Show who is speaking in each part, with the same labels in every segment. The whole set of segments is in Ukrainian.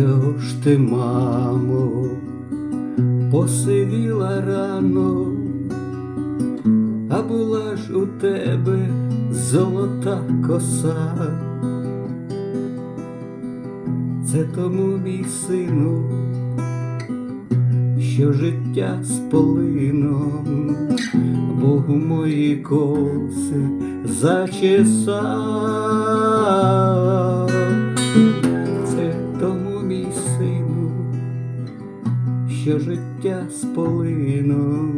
Speaker 1: чого ж ти, мамо, посивіла рано, а була ж у тебе золота коса. Це тому, мій сину, що життя з полином Богу мої коси зачесав. Що життя з полином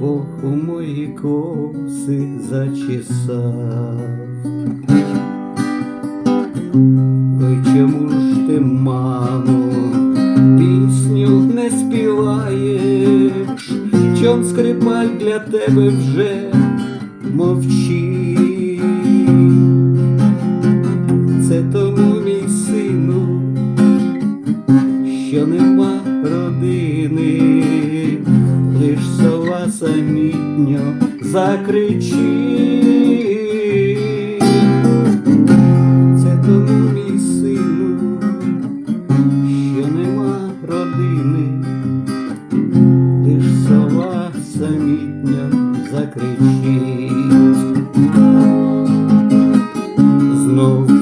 Speaker 1: Бог у мої коси зачесав. Ой, чому ж ти, мамо, пісню не співаєш, чом скрипаль для тебе вже мовчить. Що нема родини, лиш сова самітньо закричить. Це тому, мій сину, що нема родини, лиш сова самітня закричить.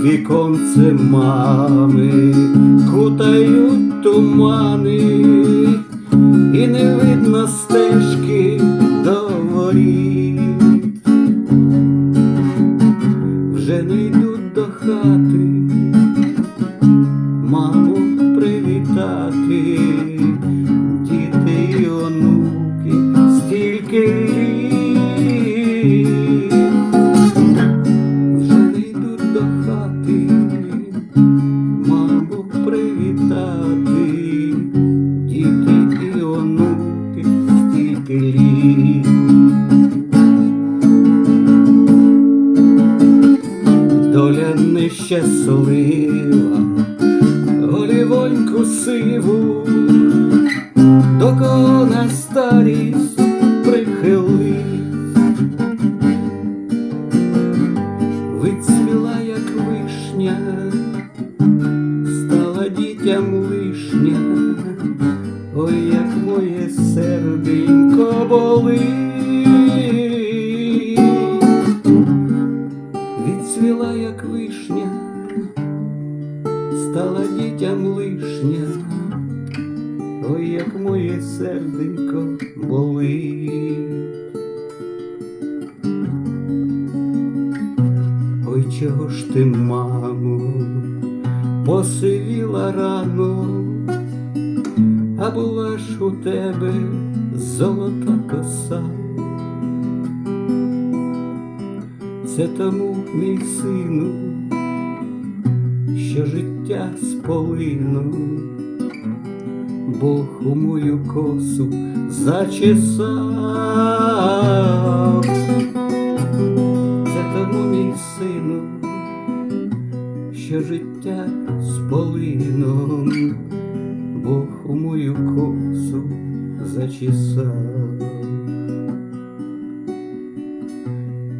Speaker 1: Віконце мами кутають тумани, і не видно стежки до воріт. Вже не йдуть до хати, маму нещаслива, голівоньку сиву, до кого на старість прихилив. Вицвіла, як вишня, стала дітям лишня, ой, як моє серденько стала дітям лишня, ой, як моє серденько болить. Ой, чого ж ти, мамо, посивіла рано, а була ж у тебе золота коса. Це тому, мій сину, що життя з Бог у мою косу зачесав. Це тому, мій сину, що життя з полином Бог у мою косу зачесав.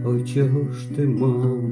Speaker 1: Ой, чого ж ти, мамо,